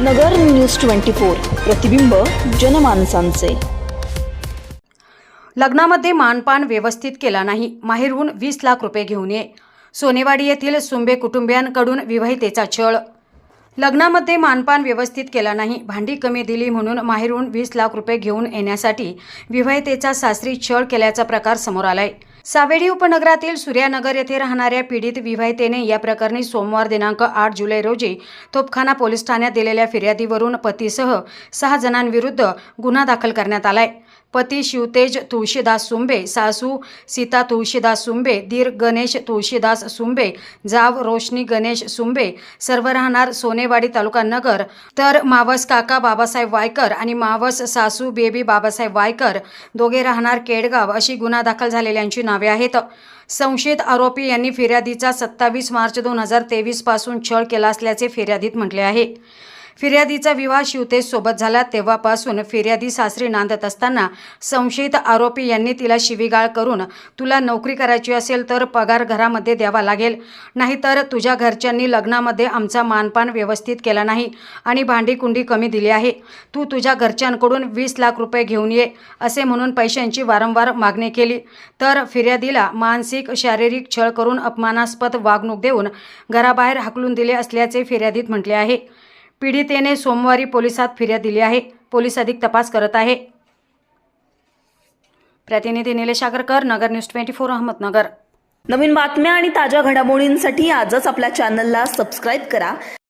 नगर news twenty four प्रतिबिंब जनमानसांचे. लग्नामध्ये मानपान व्यवस्थित केला नाही. माहेरहून वीस लाख रुपये घेऊन ये. सोनेवाडी येथील सुंबे कुटुंबियांकडून विवाहितेचा छळ. लग्नामध्ये मानपान व्यवस्थित केला नाही. भांडी कमी दिली म्हणून माहेरहून वीस लाख रुपये घेऊन येण्यासाठी विवाहितेचा सासरी छळ केल्याचा प्रकार समोर आलाय. सावेडी उपनगरातील सूर्यानगर येथे राहणाऱ्या पीडित विवाहितेने या प्रकरणी सोमवार दिनांक आठ जुलै रोजी तोपखाना पोलीस ठाण्यात दिलेल्या फिर्यादीवरून पतीसह सहा जणांविरुद्ध गुन्हा दाखल करण्यात आलाय. पती शिवतेज तुळशीदास सुंबे सासू सीता तुळशीदास सुंबे दीर गणेश तुळशीदास सुंबे जाव रोशनी गणेश सुंबे सर्व राहणार सोनेवाडी तालुका नगर तर मावस काका बाबासाहेब वायकर आणि मावस सासू बेबी बाबासाहेब वायकर दोघे राहणार केडगाव अशी गुन्हा दाखल झालेल्यांची नावे आहेत. संशयित आरोपी यांनी फिर्यादीचा सत्तावीस मार्च दोन हजार तेवीसपासून छळ केला असल्याचे फिर्यादीत म्हटले आहे. फिर्यादीचा विवाह शिवतेजसोबत झाला. तेव्हापासून फिर्यादी सासरी नांदत असताना संशयित आरोपी यांनी तिला शिवीगाळ करून तुला नोकरी करायची असेल तर पगार घरामध्ये द्यावा लागेल. नाहीतर तुझ्या घरच्यांनी लग्नामध्ये आमचा मानपान व्यवस्थित केला नाही आणि भांडीकुंडी कमी दिली आहे. तू तुझ्या घरच्यांकडून वीस लाख रुपये घेऊन ये असे म्हणून पैशांची वारंवार मागणी केली. तर फिर्यादीला मानसिक शारीरिक छळ करून अपमानास्पद वागणूक देऊन घराबाहेर हाकलून दिले असल्याचे फिर्यादीत म्हटले आहे. पीडितेने सोमवारी पोलिसात फिर्याद दिली आहे. पोलीस अधिक तपास करत आहे. प्रतिनिधी Nilesh Agarkar Nagar news twenty four Ahmednagar. नवीन बातम्या आणि ताज्या घडामोडींसाठी आजच आपल्या चॅनलला सबस्क्राईब करा.